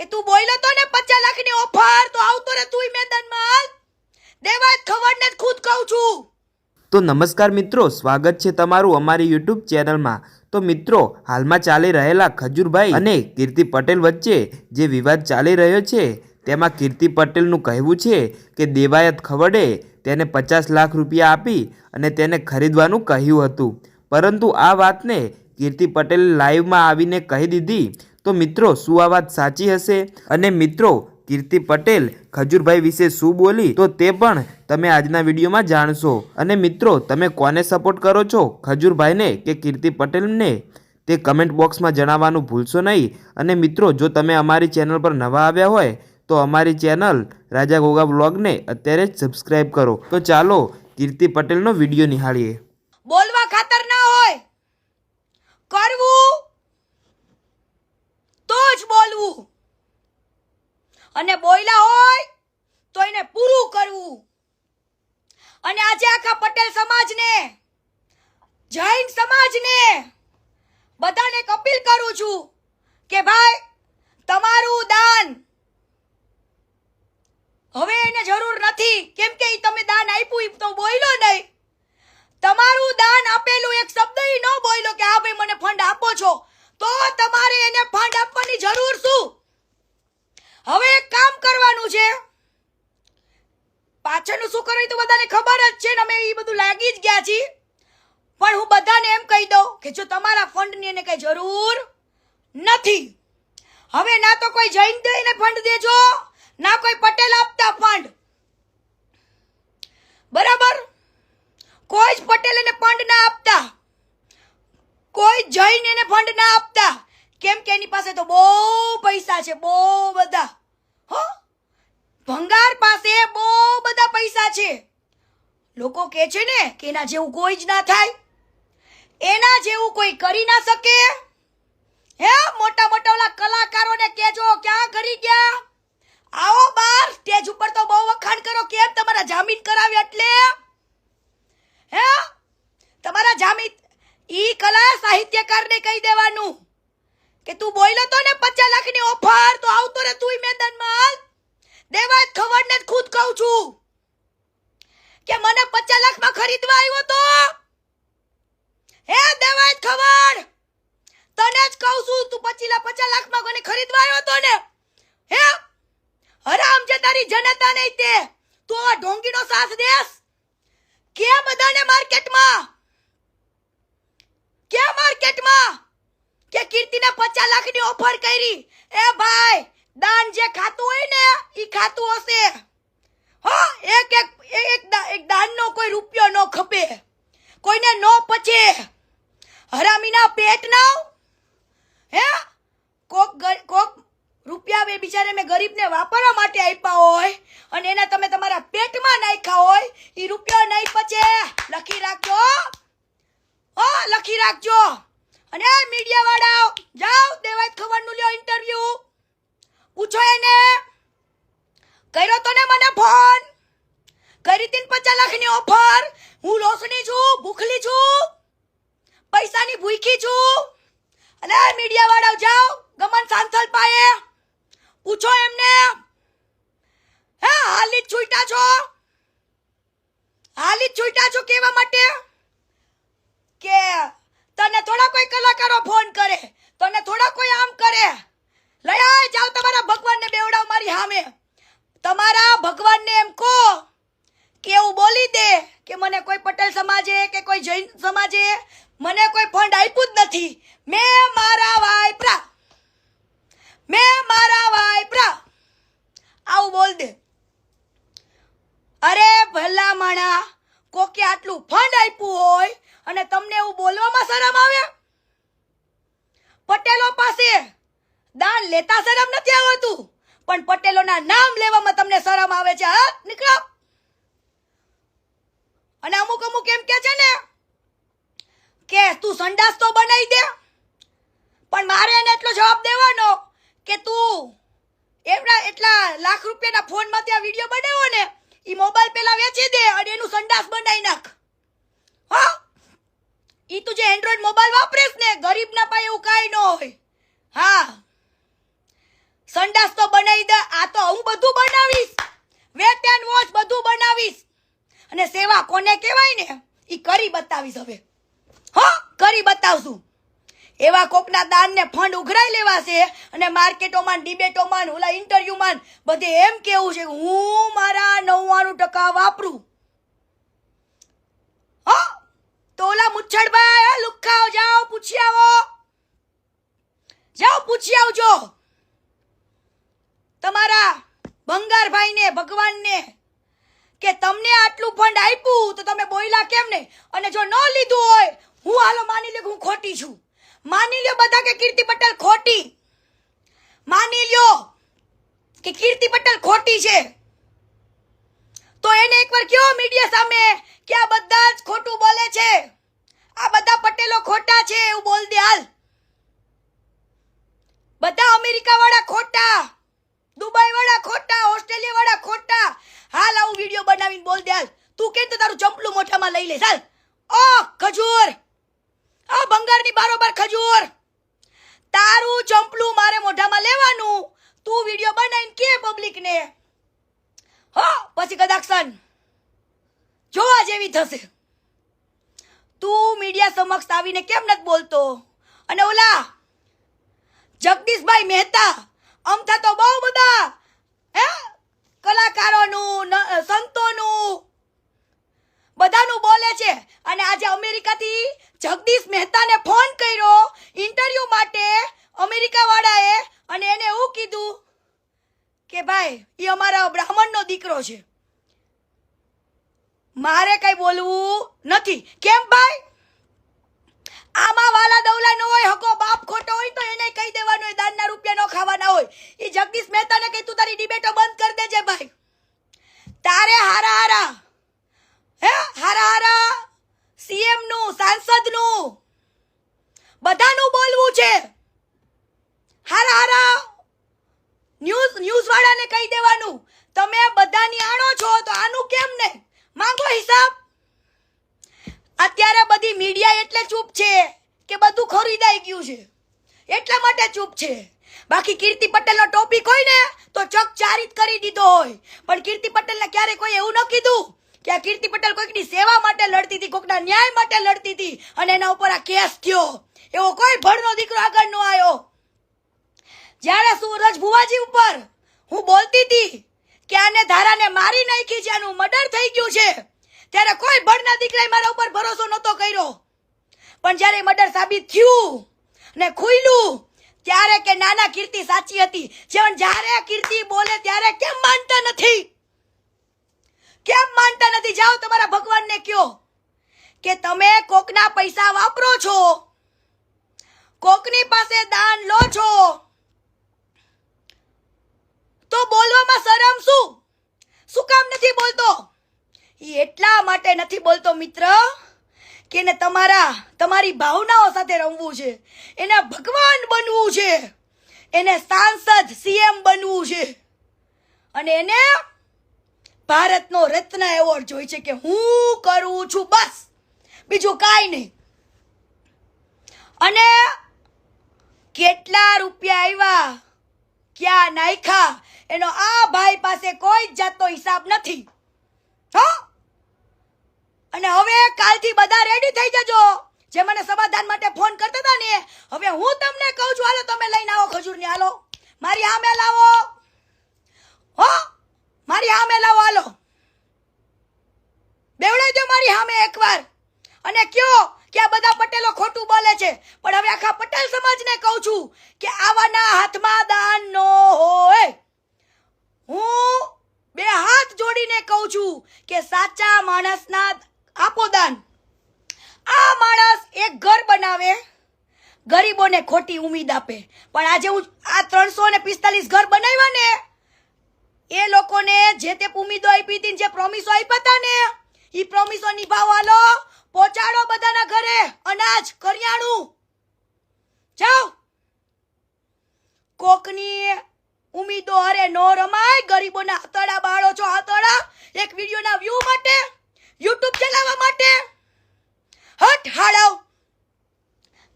કે તું બોલ્યો તો ને પચાસ લાખની ઓફર તો આવતો રે તું મેદાનમાં. હાલ દેવા જ ખબર ને જ ખુદ કહું છું. તો નમસ્કાર મિત્રો, સ્વાગત છે તમારું અમારી યુટ્યુબ ચેનલમાં. તો મિત્રો, હાલમાં ચાલી રહેલા ખજૂરભાઈ અને કીર્તિ પટેલ વચ્ચે જે વિવાદ ચાલી રહ્યો છે, તેમાં કીર્તિ પટેલનું કહેવું છે કે દેવાયત ખવડે, તેને પચાસ લાખ રૂપિયા આપી અને તેને ખરીદવાનું કહ્યું હતું. પરંતુ આ વાતને કીર્તિ પટેલે લાઈવમાં આવીને કહી દીધી તો મિત્રો, શું આ વાત સાચી હશે? અને મિત્રો, કીર્તિ પટેલ ખજૂરભાઈ વિશે શું બોલી? તો તે પણ તમે આજના વિડીયોમાં જાણશો. અને મિત્રો, તમે કોને સપોર્ટ કરો છો? ખજૂરભાઈને કે કીર્તિ પટેલને? તે કમેન્ટ બોક્સમાં જણાવવાનું ભૂલશો નહીં. અને મિત્રો, જો તમે અમારી ચેનલ પર નવા આવ્યા હોય, તો અમારી ચેનલ રાજા ગોગા બ્લોગને અત્યારે જ સબસ્ક્રાઈબ કરો. તો ચાલો, કીર્તિ પટેલનો વીડિયો નિહાળીએ. બોલવા ખાતર ના હોય. કરવું તો જ બોલવું અને બોયલા હોય તો એને પૂરું કરવું. અને આજે આખા પટેલ સમાજને, જૈન સમાજને બધાને એક અપીલ કરું છું કે ભાઈ, તમારું દાન હવે એને જરૂર નથી. કેમ કે તમે દાન આપ્યું તો બોલ્યો નહીં. તમારું દાન આપેલું એક શબ્દ ન બોલ્યો કે, હા ભાઈ, મને ફંડ આપો છો. તો તમારે એને ફંડ આપવાની જરૂર શું? હવે એક કામ કરવાનું છે. પાછળનું શું કરવું તો બધાને ખબર જ છે ને અમે એ બધું લાગી જ ગયા છીએ. પણ હું બધાને એમ કહી દઉં કે જો તમારા ફંડની એને કંઈ જરૂર નથી. હવે ના તો કોઈ જૈન દઈને ફંડ દેજો, ના કોઈ પટેલ આપતા ફંડ. બરાબર? કોઈ જ પટેલ એને ફંડ ના આપતા. કોઈ જૈન એને ફંડ ના આપતા. કેમ કે એની પાસે તો બહુ પૈસા છે, બહુ બધા. હો? ભંગાર પાસે બહુ બધા પૈસા છે. લોકો કહે છે ને કે એના જેવું કોઈ જ ના થાય. એના જેવું કોઈ કરી ના શકે. હે? મોટા મોટા ઓલા કલાકારોને કહેજો, ક્યાં કરી ગયા? આવો બાર. સ્ટેજ ઉપર તો બહુ વખાણ કરો. કેમ તમારા જામીન કરાવ્યા એટલે? હે? તમારા જામીન ઈ કલા સાહિત્યકારને કહી દેવાનું. કે તું બોલ્યો તો ને પચાસ લાખની ઓફર તો આવતો ને તું મેદાનમાં. હાલ દેવા ખબર ને ખુદ કહું છું. કે મને પચાસ લાખમાં ખરીદવા આવ્યો તો? હે દેવા જ ખબર તને જ કહું છું, તું પચીલા પચાસ લાખમાં કોને ખરીદવા આવ્યો તો ને? હે, હરામ છે તારી જનતા નહીં તે. તું આ ઢોંગીનો સાથ દેસ કે બધાને માર્કેટમાં કે માર્કેટમાં કે કીર્તિને પચાસ લાખની ઓફર કરી. એ ભાઈ, દાન જે ખાતું હોય ને, ઈ ખાતું હશે. હો, એક એક એક એક દાનનો કોઈ રૂપિયો ન ખપે. કોઈને ન પચે. હરામીના પેટ ના હે? કોક કોક રૂપિયા બે બિચારે મેં ગરીબને વાપરવા માટે આપ્યા હોય અને એના તમે તમારા પેટમાં નાખ્યા હોય એ રૂપિયા નહીં પચે. લખી રાખજો. હો, લખી રાખજો. અને મીડિયા વાળાઓ, જાઓ ખબર ખબરનું લ્યો ઇન્ટરવ્યુ પૂછો એને, કર્યો તો ને મને ફોન કરી તીન પચાસ લાખની ઓફર હું લોસણી છું, ભૂખલી છું, પૈસાની ભૂખી છું. અને મીડિયા વાળાઓ, જાઓ, ગમન સાંસલ પાએ પૂછો એમને, હે, હાલી છૂટા છો? હાલી છૂટા છો કેવા માટે કે તને થોડા કોઈ કલાકારો ફોન કરે તને થોડા કોઈ આમ કરે લઈ આય જાઓ તમારા ભગવાનને બેવડાવ મારી સામે તમારા ભગવાનને એમ કહો કે એવું બોલી દે કે મને કોઈ પટેલ સમાજે કે કોઈ જૈન સમાજે મને કોઈ ફંડ આપ્યું જ નથી મેં મારા વાયપરા મેં મારા વાયપરા આવું બોલ દે અરે ભલા માણા કોકે આટલું ફંડ આપ્યું હોય અને તમને એવું બોલવામાં શરમ આવે? પટેલો પાસે દાન લેતા શરમ નથી આવતું. પણ પટેલોના નામ લેવામાં તમને શરમ આવે છે નીકળો. અને અમુક અમુક એમ કે છે ને કે તું સંડાસ તો બનાવી દે, પણ મારે એને એટલો જવાબ દેવાનો કે તું એમના એટલા લાખ રૂપિયાના ફોનમાંથી આ વીડિયો બનાવ્યો ને એ મોબાઈલ પેલા વેચી દે. એનું સંડાસ બનાવી નાખ. હા? ઈ તું જે એન્ડ્રોઈડ મોબાઈલ વાપરીશ ને, ગરીબના પાસે એવું કાંઈ ન હોય. હા. સંડાસ તો બનાવી દે, આ તો હું બધું બનાવીશ. વેટ એન્ડ વોચ બધું બનાવીશ. અને સેવા કોને કહેવાય ને એ કરી બતાવીશ હવે. હા? કરી બતાવશું. એવા કોકના દાનને ફંડ ઉઘરાઈ લેવા છે અને માર્કેટોમાં, ડિબેટોમાં ઓલા ઇન્ટરવ્યુમાં બધે એમ કેવું છે હું મારા નવ્વાણું ટકા વાપરું હો તો ઓલા મુચ્છડભાઈ લુખાઓ જાઓ પૂછી આવો જાઓ પૂછી આવજો તમારા ભંગારભાઈને, ભગવાનને કે તમને આટલું ફંડ આપ્યું તો તમે બોયલા કેમ નહીં? અને જો ન લીધું હોય, હું હાલો માની લે હું ખોટી છું. માની લ્યો બધા કે કીર્તિ પટેલ ખોટી. માની લ્યો કે કીર્તિ પટેલ ખોટી છે. તો એને એકવાર કયો મીડિયા સામે કે આ બધા જ ખોટું બોલે છે? આ બધા પટેલો ખોટા છે એવું બોલ દે હાલ. બધા અમેરિકા વાળા ખોટા દુબઈ વાળા ખોટા ઓસ્ટ્રેલિયા વાળા ખોટા. હાલ આવું વીડિયો બનાવીને બોલ દે હાલ. તું કે તારું ચંપલું મોઢામાં લઈ લે ચાલ ઓ, ખજૂર. આ બંગાળની બારોબાર ખજૂર. તારું ચંપલું મારે મોઢામાં લેવાનું. તું વીડિયો બનાવીને કે પબ્લિકને હો, પછી કદાક્ષન જોવા જેવી થશે. તું મીડિયા સમક્ષ આવીને કેમ નથી બોલતો? અને ઓલા જગદીશભાઈ મહેતા અમથા તો બહુ બધા, હે? કલાકારોનું સંતોનું, બધાનું બોલે છે. અને આજે અમેરિકાથી જગદીશ મહેતાને ફોન કર્યો, ઇન્ટરવ્યૂ માટે અમેરિકાવાળાએ, અને એને એવું કીધું કે ભાઈ એ અમારા બ્રાહ્મણનો દીકરો છે. મારે કઈ બોલવું નથી. કેમ ભાઈ? આમાં વાલા દવલા ન હોય, હકો બાપ ખોટો હોય તો એને કહી દેવાનું હોય દાનના રૂપિયા ન ખાવાના હોય. એ જગદીશ મહેતાને કહી, તું તારી ડિબેટો બંધ કરી દેજે ભાઈ. તારે હારા હારા, હે? હારા હારા સીએમનું સાંસદનું બધાનું બોલવું છે. હારા હારા ન્યૂઝ કહી દેવાનું. તમે બધાની આણો છો તો આનું કેમ નહીં? માંગો હિસાબ. અત્યારે બધી મીડિયા એટલે ચૂપ છે કે બધું ખરીદાઈ ગયું છે. એટલા માટે ચૂપ છે. બાકી કીર્તિ પટેલનો ટોપિક હોય ને, તો ચકચારિત કરી દીધો હોય. પણ કીર્તિ પટેલને ક્યારે કોઈ એવું ન કીધું કે આ કીર્તિ પટેલ કોઈકની સેવા માટે લડતી હતી, કોઈકના ન્યાય માટે લડતી હતી અને એના ઉપર આ કેસ થયો. એવો કોઈ ભણનો દીકરો આગળ ન આવ્યો. જ્યારે સુરજ ભુવાજી ઉપર હું બોલતી હતી કે આને ધારાને મારી નાખી છે આનું મર્ડર થઈ ગયું છે. ત્યારે કોઈ ભણના દીકરાએ મારા ઉપર ભરોસો નહોતો કર્યો. પણ જ્યારે મર્ડર સાબિત થયું ને ખુલ્યું, ત્યારે કે નાના કીર્તિ સાચી હતી. જેમ જ્યારે કીર્તિ બોલે ત્યારે કેમ માનતા નથી? કેમ માનતા નથી? જાઓ તમારા ભગવાનને કયો કે તમે કોકના પૈસા વાપરો છો. કોકની પાસે દાન લો છો. બોલવામાં શરમ શું? શું કામ નથી બોલતો? એ એટલા માટે નથી બોલતો મિત્ર કે એને તમારા, તમારી ભાવનાઓ સાથે રમવું છે. એને ભગવાન બનવું છે. એને સાંસદ, સીએમ બનવું છે. અને એને ભારતનો રત્ન એવોર્ડ જોઈ છે કે હું કરું છું બસ. બીજું કાંઈ નહીં. અને કેટલા રૂપિયા આવ્યા ક્યાં નાખ્યા એનો આ ભાઈ પાસે કોઈ જ જાતનો હિસાબ નથી. હો? અને હવે કાલથી બધા રેડી થઈ જજો. જે મને સમાધાન માટે ફોન કરતા હતા ને, હવે હું તમને કહું છું, હાલો તમે લઈને આવો ખજૂરને, હાલો. મારી આમે લાવો. હો? મારી આમે લાવો, હાલો. બેવડાઈ દો મારી સામે એકવાર. અને કયો? કે આ બધા પટેલો ખોટું બોલે છે. પણ હવે આખા પટેલ સમાજને કહું છું કે આવાના હાથમાં દાન નો હોય. હું બે હાથ જોડીને કહું છું કે સાચા માણસના આપો દાન. આ માણસ એક ઘર બનાવે, ગરીબોને ખોટી ઉમીદ આપે. પણ આજે હું આ ત્રણસો ને પિસ્તાલીસ ઘર બનાવ્યા ને, એ લોકોને જે તે ઉમીદો આપી હતી જે પ્રોમિસો આપ્યા હતા ને એ પ્રોમિસો નિભાવવાનો પહોંચાડો બધાના ઘરે. અનાજ, કરિયાણું. જાઓ. કોકની ઉમીદો અરે નો રમાય. ગરીબોના આતડા બાળો છો આતડા એક વિડીયોના વ્યૂ માટે, યુટ્યુબ ચલાવવા માટે. હટ હાડાવ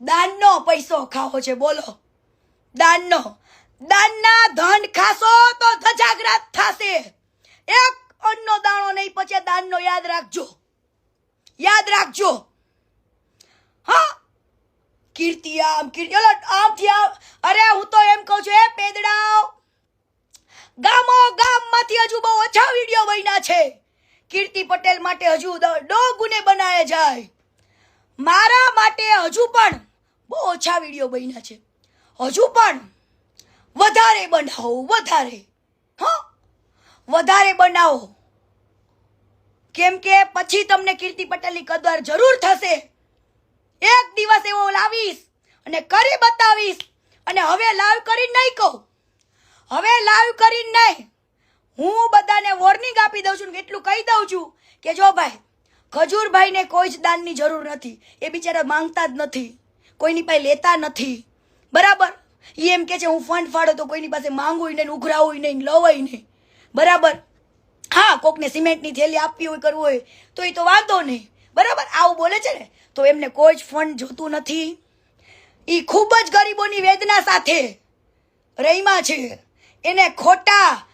દાનનો પૈસો ખાવો છે, બોલો. દાનનો. દાનના ધન ખાશો તો ધજાગ્રત થશે. એક અન્નનો દાણો નહીં પચે દાનનો યાદ રાખજો. યાદ રાખજો. હા? કીર્તિ આમ, કીર્તિ ઓલો આમથી આમ. અરે, હું તો એમ કહું છું, એ પેદડાઓ ગામો, ગામમાંથી હજુ બહુ ઓછા વીડિયો બન્યા છે. કીર્તિ પટેલ માટે હજુ ડો ગુને બનાવે જાય. મારા માટે હજુ પણ બહુ ઓછા વીડિયો બન્યા છે. હજુ પણ વધારે બનાવો, વધારે. હા? વધારે બનાવો. કેમ કે પછી તમને કીર્તિ પટેલની કદર જરૂર થશે. એક દિવસ એવો લાવીશ અને કરી બતાવીશ. અને હવે લાઈવ કરીને નહીં કહું. હવે લાઈવ કરીને નહીં. હું બધાને વોર્નિંગ આપી દઉં છું એટલું કહી દઉં છું કે જો ભાઈ, ખજૂરભાઈને કોઈ જ દાનની જરૂર નથી. એ બિચારા માંગતા જ નથી. કોઈની પાસે લેતા નથી. બરાબર? એ એમ કે છે, હું ફંડ ફાળો તો કોઈની પાસે માંગુય નહીં ઉઘરાવું નહીં, લવાય નહીં. બરાબર? હા, કોકને સિમેન્ટની થેલી આપવી હોય, કરવું હોય, તો એ તો વાંધો નહીં. બરાબર? આવું બોલે છે ને, તો એમને કોઈ જ ફંડ જોતું નથી. એ ખૂબ જ ગરીબોની વેદના સાથે રહીમાં છે. એને ખોટા,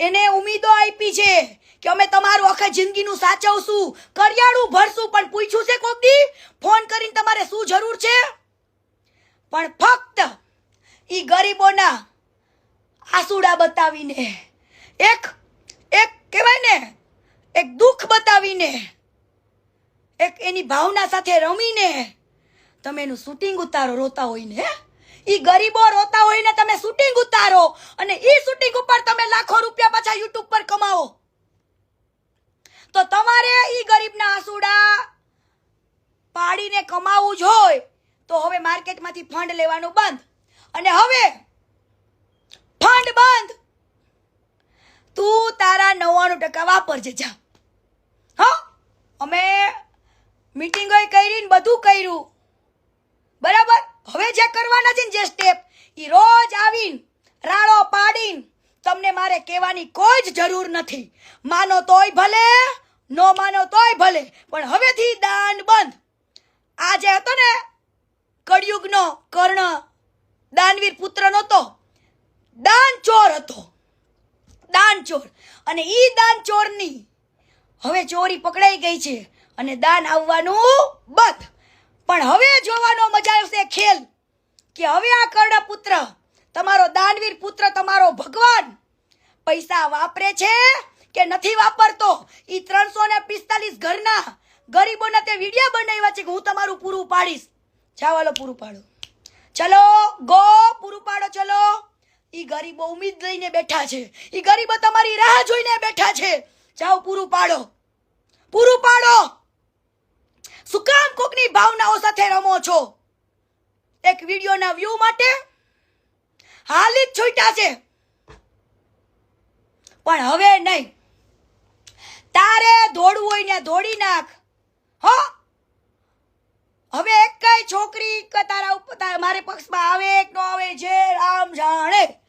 એને ઉમીદો આપી છે કે અમે તમારું આખા જિંદગીનું સાચવશું, કરિયાણું ભરશું. પણ પૂછ્યું છે કોક દી? ફોન કરીને તમારે શું જરૂર છે? પણ ફક્ત એ ગરીબોના આસુડા બતાવીને, એક એક કહેવાય ને, એક દુઃખ બતાવીને, એક એની ભાવના સાથે રમીને તમે એનું શૂટિંગ ઉતારો, રોતા હોય ને ઈ ગરીબો રોતા હોય ને તમે શૂટિંગ ઉતારો અને ઈ શૂટિંગ ઉપર તમે લાખો રૂપિયા પાછા યુટ્યુબ પર કમાવો. તો તમારે ઈ ગરીબના આસુડા પાડીને કમાવું જ તો હવે માર્કેટમાંથી ફંડ લેવાનું બંધ. અને હવે ફંડ બંધ. તું તારા નવ્વાણું ટકા વાપરજે, જા. હા? અમે મિટિંગો કરી ને બધું કર્યું. બરાબર? હવે જે કરવાના છે ને જે સ્ટેપ એ રોજ આવીને રાળો પાડીને તમને મારે કહેવાની કોઈ જ જરૂર નથી. માનો તોય ભલે, નો માનો તોય ભલે, પણ હવેથી દાન બંધ. આ જે હતો ને, કળિયુગનો કર્ણ, દાનવીર પુત્ર નહોતો દાન ચોર હતો. દાન ચોર. અને ઈ દાન ચોરની હવે ચોરી પકડાઈ ગઈ છે અને દાન આવવાનું બંધ. પણ હવે જોવાનો મજા આવશે ખેલ કે હવે આ કર્ણ પુત્ર, તમારો દાનવીર પુત્ર, તમારો ભગવાન પૈસા વાપરે છે કે નથી વાપરતો? ઈ ત્રણસો ને પિસ્તાલીસ ઘરના ગરીબોના તે વીડિયો બનાવ્યા છે કે હું તમારું પૂરું પાડીશ. જાવાલો પૂરું પાડો. ચલો, ગો, પૂરું પાડો, ચલો. ઈ ગરીબો ઉમીદ લઈને બેઠા છે. ઈ ગરીબો તમારી રાહ જોઈને બેઠા છે. જાઓ, પૂરું પાડો. પૂરું પાડો. શું કામ કોકની ભાવનાઓ સાથે રમો છો? એક વિડીયોના વ્યૂ માટે હાલી જ છૂટ્યા છે. પણ હવે નહીં. તારે દોડવું હોય ને દોડી નાખ. હો? હવે એક કઈ છોકરી તારા ઉપર મારે પક્ષમાં આવે કે ન આવે, જે રામ જાણે.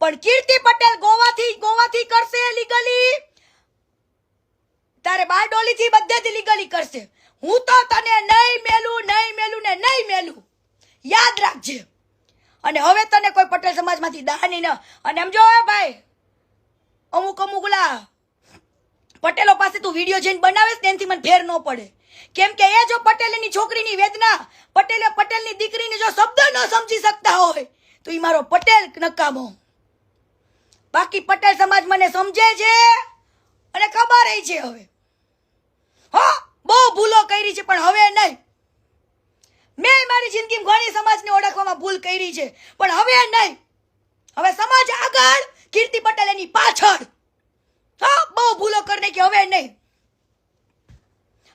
પણ કીર્તિ પટેલ ગોવાથી ગોવાથી કરશે લીગલી તારે બારડોલીથી બધેથી લીગલી કરશે. હું તો તને નહીં મેલું નહીં મેલું ને નહીં મેલું. યાદ રાખજે. અને હવે તને કોઈ પટેલ સમાજમાંથી દાની ન. અને એમ જો ભાઈ, અમુક અમુક ઓલા પટેલો પાસે તું વીડિયો જઈને બનાવેશ ને એનાથી મને ફેર ન પડે. કેમ કે એ જો પટેલની છોકરીની વેદના, પટેલે પટેલની દીકરીને જો શબ્દ ન સમજી શકતા હોય, તો એ મારો પટેલ નકામો. બાકી પટેલ સમાજ મને સમજે છે? અને ખબર છે હવે. હો, બહુ ભૂલો કરી છે, પણ હવે નહીં. મેં મારી જિંદગીમાં ઘણી સમાજને ઓળખવામાં ભૂલ કરી છે, પણ હવે નહીં. હવે સમાજ આગળ, કીર્તિ પટેલ એની પાછળ. હા, બહુ ભૂલો કરીને કે હવે નહીં.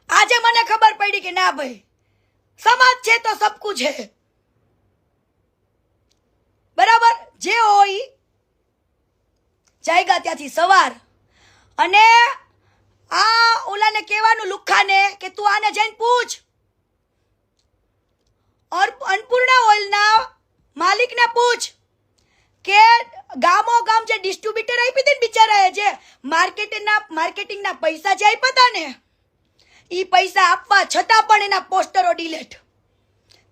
આજે મને ખબર પડી કે ના ભાઈ, સમાજ છે તો સબકું છે. બરાબર? જે હોય જાયગા ત્યાંથી સવાર. અને આ ઓલાને કહેવાનું લુખ્ખાને કે તું આને જઈને પૂછ. અન્નપૂર્ણા ઓઇલના માલિકને પૂછ કે ગામો ગામ જે ડિસ્ટ્રીબ્યુટર આપી હતી ને બિચારાએ જે માર્કેટના માર્કેટિંગના પૈસા જે આપ્યા હતા ને એ પૈસા આપવા છતાં પણ એના પોસ્ટરો ડિલેટ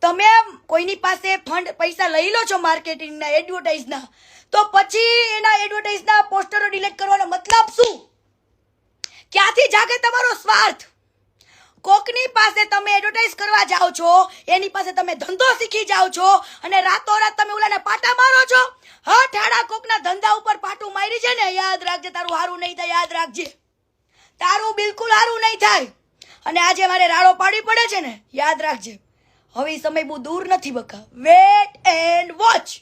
તમે કોઈની પાસે ફંડ પૈસા લઈ લો છો માર્કેટિંગના એડવર્ટાઇઝના તો પછી એના એડવર્ટાઇઝના પોસ્ટરો ડિલેક્ટ કરવાનો મતલબ શું? ક્યાંથી જાગે તમારો સ્વાર્થ? કોકની પાસે તમે એડવર્ટાઇઝ કરવા જાઓ છો, એની પાસે તમે ધંધો શીખી જાઓ છો અને રાતોરાત તમે ઓલાને પાટા મારો છો? હા, ઠાડા કોકના ધંધા ઉપર પાટું મારી છે ને, યાદ રાખજે, તારું હારું નહીં થાય, યાદ રાખજે. તારું બિલકુલ હારું નહીં થાય. અને આજે મારે રાડો પાડી પડે છે ને, યાદ રાખજે. હવે સમય બહુ દૂર નથી બકા. Wet and watch